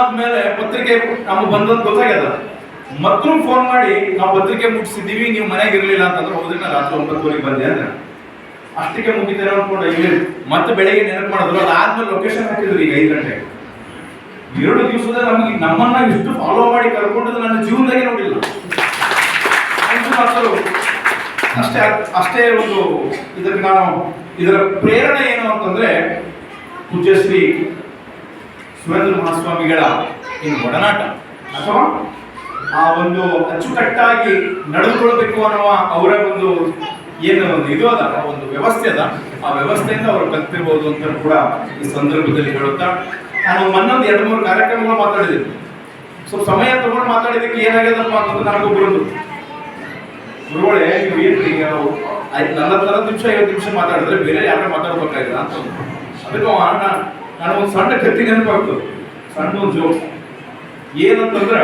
ಆದ್ಮೇಲೆ ಪತ್ರಿಕೆ ನಮ್ಗೆ ಬಂದದ್ದು ಗೊತ್ತಾಗ್ಯದ? ಮತ್ತೊಂದು ಫೋನ್ ಮಾಡಿ, ನಾವು ಪತ್ರಿಕೆ ಮುಗಿಸಿದ್ದೀವಿ, ನೀವು ಮನೆಗೆ ಇರಲಿಲ್ಲ ಅಂತಂದ್ರೆ, ಹೋದ್ರೆ ನಾನು ರಾತ್ರಿ ಒಂಬತ್ತುವರೆಗೆ ಬಂದೆ ಅಂದ್ರೆ. ಅಷ್ಟಕ್ಕೆ ಮುಗಿತಾರೆ ಅನ್ಕೊಂಡು ಇಲ್ಲಿ ಮತ್ತೆ ಬೆಳಿಗ್ಗೆ ನೆನಪು ಮಾಡಿದ್ರು ಅದಾದ್ಮೇಲೆ ಲೊಕೇಶನ್ ಹಾಕಿದ್ರು ಈಗ ಐದು ಗಂಟೆಗೆ. ಎರಡು ದಿವಸದ ನಮಗೆ ನಮ್ಮನ್ನ ಇಷ್ಟು ಫಾಲೋ ಮಾಡಿ ಕರ್ಕೊಂಡದ್ದು ನನ್ನ ಜೀವನದಾಗೆ ನೋಡಿಲ್ಲ. ಅಷ್ಟೇ ಅಷ್ಟೇ ಒಂದು ಇದಕ್ಕೆ ನಾನು, ಇದರ ಪ್ರೇರಣೆ ಏನು ಅಂತಂದ್ರೆ ಪೂಜ್ಯ ಶ್ರೀ ಸುರೇಂದ್ರ ಮಹಾಸ್ವಾಮಿಗಳ ಏನು ಒಡನಾಟ. ಅಥವಾ ಆ ಒಂದು ಅಚ್ಚುಕಟ್ಟಾಗಿ ನಡೆದುಕೊಳ್ಬೇಕು ಅನ್ನುವ ಅವರ ಒಂದು ಏನು ಒಂದು ಇದು ಅದ, ಆ ಒಂದು ವ್ಯವಸ್ಥೆ ಅದ. ಆ ವ್ಯವಸ್ಥೆಯಿಂದ ಅವರು ಕಲ್ತಿರ್ಬೋದು ಅಂತ ಕೂಡ ಈ ಸಂದರ್ಭದಲ್ಲಿ ಹೇಳುತ್ತಾ ನಾನು ಮನ್ನೊಂದು ಎರಡು ಮೂರು ಕಾರ್ಯಕ್ರಮಗಳು ಮಾತಾಡಿದ್ದೀನಿ. ಸೊ, ಸಮಯ ತಗೊಂಡು ಮಾತಾಡಿದಕ್ಕೆ ಏನಾಗ್ಯದಪ್ಪ ಅಂತಂದ್ರೆ ಬರೋದು ಗುರುಗಳೇ, ನೀವು ಏನ್ರಿ ನಲವತ್ತು ನಿಮಿಷ ಐವತ್ತು ನಿಮಿಷ ಮಾತಾಡಿದ್ರೆ ಬೇರೆ ಯಾರು ಮಾತಾಡ್ಬೇಕಾಗಿಲ್ಲ ಅಂತ. ಅದಕ್ಕೆ ನಾನು ಒಂದು ಸಣ್ಣ ಕತ್ತಿ ನೆನಪಾಗ್ತದೆ. ಸಣ್ಣ ಒಂದು ಜೋಕ್ ಏನಂತಂದ್ರೆ,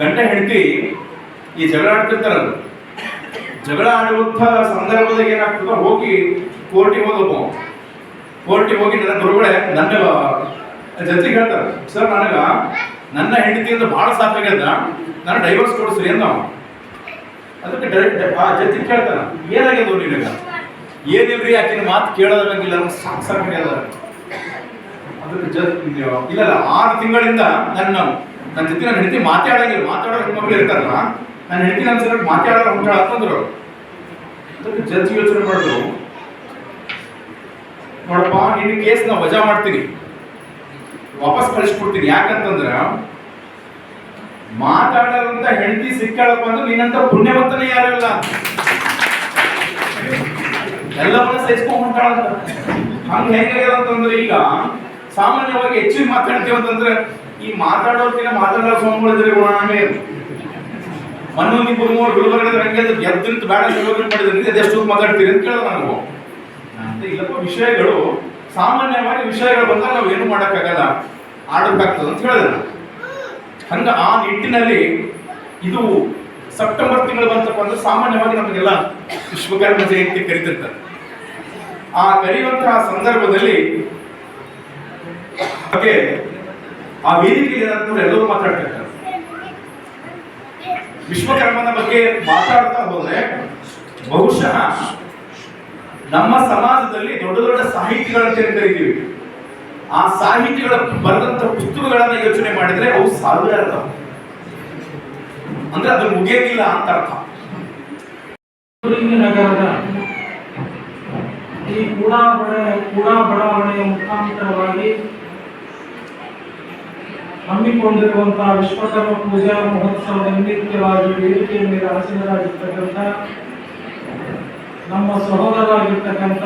ಗಂಡ ಹೆಂಡತಿ ಈ ಜಗಳ ಆಡ್ತಿರ್ತಾರಲ್ಲ. ಜಗಳ ಆಡುವಂಥ ಸಂದರ್ಭದಾಗ ಏನಾಗ್ತದ? ಹೋಗಿ ಕೋರ್ಟಿಗೆ ಹೋದಪ್ಪ ಕೋರ್ಟಿಗೆ ಹೋಗಿ ನನ್ನ ಗುರುಗಳೇ, ನನ್ನ, ಜೊತೆಗೆ ಹೇಳ್ತಾರೆ, ಸರ್, ನನಗ ನನ್ನ ಹೆಂಡತಿಯಿಂದ ಭಾಳ ಸಾಕಾಗ್ಯದ. ನಾನು ಡೈವರ್ಸ್ ಕೊಡಿಸ್ರಿ ಅಂದ. ಅದಕ್ಕೆ ಡೈರೆಕ್ಟ್ ಆ ಜೊತೆ ಕೇಳ್ತಾನ, ಏನಾಗ್ಯದ ನಿನಗ? ಏನಿವ್ರಿ ಆಕಿನ ಮಾತು ಕೇಳೋದಂಗಿಲ್ಲ ನಂಗೆ ಸಾಕು ಸಾಕಾಗ್ಯದ. ಇಲ್ಲ ಆರು ತಿಂಗಳಿಂದ ನನ್ನ ನನ್ನ ಜೊತೆ ನನ್ನ ಹೆಂಡತಿ ಮಾತಾಡೋಂಗಿಲ್ಲ ಮಾತಾಡೋ ಹೆಣ್ಮಕ್ಳು ಇರ್ತಾರಲ್ಲ, ನನ್ನ ಹೆಂಡತಿ ನನ್ನ ಸಲ ಮಾತಾಡೋ ಅಂತಂದ್ರು ಅದಕ್ಕೆ ಜಡ್ಜ್ ಯೋಚನೆ ಮಾಡಿದ್ರು. ನೋಡಪ್ಪ, ನಿನ್ನ ಕೇಸ್ ನಾವು ವಜಾ ಮಾಡ್ತೀನಿ. ವಾಪಸ್ ಕಳಿಸ್ಕೊಡ್ತೀನಿ. ಯಾಕಂತಂದ್ರೆ ಮಾತಾಡೋದಂತ ಹೆಂಡತಿ ಸಿಕ್ಕಾಳಪ್ಪ ಅಂದ್ರೆ ನಿನ್ನಂತ ಪುಣ್ಯವಂತನೇ ಯಾರು ಇಲ್ಲ. ಎಲ್ಲವನ್ನ ಸಹಿಸ್ಕೊಂಡ್ ಹೊಂಟಾಳ ಹಂಗ ಹೆಂಗಾಗ್ಯದ ಅಂತಂದ್ರೆ ಈಗ ಸಾಮಾನ್ಯವಾಗಿ ಹೆಚ್ಚಿಗೆ ಮಾತಾಡ್ತೀವಿ ಅಂತಂದ್ರೆ, ಈ ಮಾತಾಡೋರ್ಕಿನ ಮಾತಾಡೋ ಸ್ವಾಮಿಗಳಿದ್ರೆ ಗುಣನೇ ಮನ್ನೊಂದು ಇಬ್ಬರು ಮೂರು ಗುರುಬರ್ಗದ ಹಂಗೆ ಎದ್ದಿಂತ ಬೇಡ ಯೋಗನೆ ಮಾಡಿದ್ರೆ ಅದೆಷ್ಟು ಮಾತಾಡ್ತೀರಿ ಅಂತ ಕೇಳೋದು ನನಗೂ ಇಲ್ಲಪ್ಪ, ವಿಷಯಗಳು, ಸಾಮಾನ್ಯವಾಗಿ ವಿಷಯಗಳು ಬಂದಾಗ ನಾವು ಏನು ಮಾಡೋಕ್ಕಾಗಲ್ಲ, ಆಡೋಕ್ಕಾಗ್ತದೆ ಅಂತ ನಾನು. ಹಂಗ ಆ ನಿಟ್ಟಿನಲ್ಲಿ ಇದು ಸೆಪ್ಟೆಂಬರ್ ತಿಂಗಳು ಬಂತಪ್ಪ ಅಂದ್ರೆ ಸಾಮಾನ್ಯವಾಗಿ ನಮಗೆಲ್ಲ ವಿಶ್ವಕರ್ಮ ಜಯಂತಿ ಕರಿತಿರ್ತಾರೆ ಆ ಕರೆಯುವಂತಹ ಸಂದರ್ಭದಲ್ಲಿ ಬಗ್ಗೆ ಆ ವೇದಿಕೆಯಲ್ಲಿ ಏನಾದ್ರೂ ಎಲ್ಲರೂ ಮಾತಾಡ್ತಿರ್ತಾರೆ ವಿಶ್ವಕರ್ಮನ ಬಗ್ಗೆ ಮಾತಾಡ್ತಾ ಹೋದ್ರೆ ಬಹುಶಃ ನಮ್ಮ ಸಮಾಜದಲ್ಲಿ ದೊಡ್ಡ ದೊಡ್ಡ ಸಾಹಿತಿಗಳಂತ ಕರಿತೀವಿ ಆ ಸಾಹಿತಿಗಳ ಬರೆದಂತ ಪುಸ್ತಕಗಳನ್ನ ಯೋಚನೆ ಮಾಡಿದ್ರೆ ಅವು ಸಾವಿರ ಅರ್ಥ. ಅಂದ್ರೆ ಅದು ಮುಗಿಯೋದಿಲ್ಲ ಅಂತ ಅರ್ಥ. ನಗರದ ಈ ಕೂಡ ಬಡ ಕೂಡ ಬಡಾವಣೆಯ ಮುಖಾಂತರವಾಗಿ ಹಮ್ಮಿಕೊಂಡಿರುವಂತಹ ವಿಶ್ವಕರ್ಮ ಪೂಜಾ ಮಹೋತ್ಸವದ ನಿಮಿತ್ತವಾಗಿ ವೇದಿಕೆಯ ಮೇಲೆ ಆಸೀನರಾಗಿರ್ತಕ್ಕಂಥ ನಮ್ಮ ಸಹೋದರಾಗಿರ್ತಕ್ಕಂಥ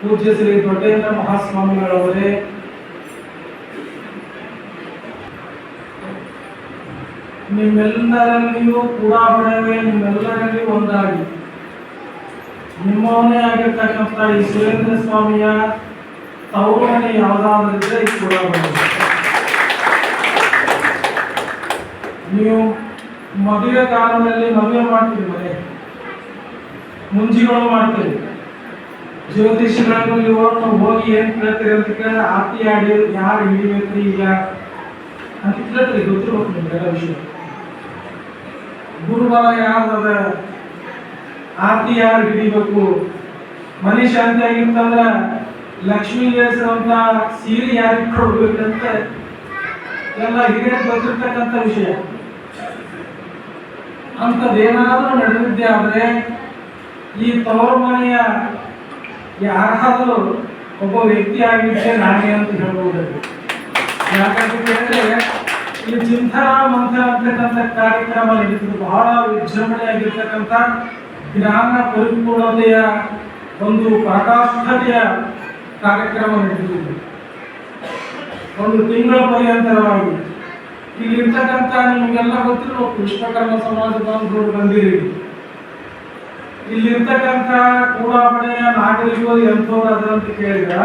ಪೂಜ್ಯ ಶ್ರೀ ದೊಡ್ಡೇಂದ್ರ ಮಹಾಸ್ವಾಮಿಗಳವರೇ, ನಿಮ್ಮೆಲ್ಲರಲ್ಲಿಯೂ ಕೂಡ ನಿಮ್ಮೆಲ್ಲರಲ್ಲಿ ಒಂದಾಗಿ. ನಿಮ್ಮವನೇ ಆಗಿರ್ತಕ್ಕಂಥ ಈ ಸುರೇಂದ್ರ ಸ್ವಾಮಿಯ ತವರುಮನೆ ಯಾವುದಾದ್ರಿದ್ರೆ ಈ ಕೂಡ ನೀವು ಮದುವೆ ಕಾಲದಲ್ಲಿ ಮದುವೆ ಮಾಡ್ತೀರಿ ಮನೆ ಮುಂಜಿಗಳು ಮಾಡ್ತೀರಿ. ಜ್ಯೋತಿಷಿಗಳನ್ನು ನೀವು ಹೋಗಿ ಏನ್ ಕೇಳ್ತೀರಿ ಅಂತ ಕೇಳಿದ್ರೆ ಆತಿ ಆಡಿ ಯಾರು ಹಿಡಿಬೇಕ್ರಿ ಈಗ? ಅಂತ ಕೇಳ್ತೀರಿ, ಗೊತ್ತಿರ್ಬೇಕು ನಿಮ್ಗೆಲ್ಲ ವಿಷಯ. ಗುರುಬಲ ಯಾವ್ದದ ಆರ್ತಿ ಯಾರು ಹಿಡಿಬೇಕು? ಮನೆ ಶಾಂತಿ ಆಗಿತ್ತಂದ್ರ ಲಕ್ಷ್ಮೀ ಅಂತ ಸೀರೆ ಯಾರಿಗೆ ಕೊಡ್ಬೇಕಂತ? ಎಲ್ಲ ಹಿರಿಯರು ಗೊತ್ತಿರ್ತಕ್ಕಂಥ ವಿಷಯ. ಅಂಥದ್ದೇನಾದ್ರೂ ನಡೆದಿದ್ದೆ ಆದ್ರೆ ಈ ತವರು ಮನೆಯ ಯಾರಾದರೂ ಒಬ್ಬ ವ್ಯಕ್ತಿ ಆಗಿದ್ದೆ ನಾನೇ ಅಂತ ಹೇಳ್ಬೋದು. ಯಾಕಂತ ಈ ಚಿಂತನ ಮಂಥನ ಅಂತಕ್ಕಂಥ ಕಾರ್ಯಕ್ರಮ ನಡೀತದೆ ಬಹಳ ವಿಜೃಂಭಣೆಯಾಗಿರ್ತಕ್ಕಂಥ ಜ್ಞಾನ ಪರಿಪೂರ್ಣತೆಯ ಒಂದು ಪರಾಕಾಷ್ಠತೆಯ ಕಾರ್ಯಕ್ರಮ ನಡೀತಿದೆ ಒಂದು ತಿಂಗಳ ಪರ್ಯಂತರವಾಗಿ. ಇಲ್ಲಿರ್ತಕ್ಕಂಥ ನಿಮಗೆಲ್ಲ ಗೊತ್ತಿರೋ ವಿಶ್ವಕರ್ಮ ಸಮಾಜ ಬಾಂಧವರು ಬಂದಿರಿ. ಇಲ್ಲಿರ್ತಕ್ಕಂಥ ಕೂಡಾಪಡೆಯ ನಾಗರಿಕರು ಎಂಥವ್ರು ಅದ ಅಂತ ಕೇಳಿದ್ರ?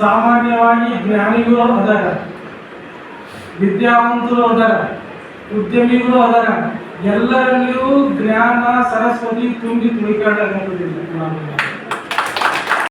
ಸಾಮಾನ್ಯವಾಗಿ ಜ್ಞಾನಿಗಳು ಅದರ, ವಿದ್ಯಾವಂತರು ಅದರ, ಉದ್ಯಮಿಗಳು ಅದರ. ಎಲ್ಲರಲ್ಲಿಯೂ ಜ್ಞಾನ, ಸರಸ್ವತಿ ತುಂಬಿ ತುಳಿಕಾಡಲಿಲ್ಲ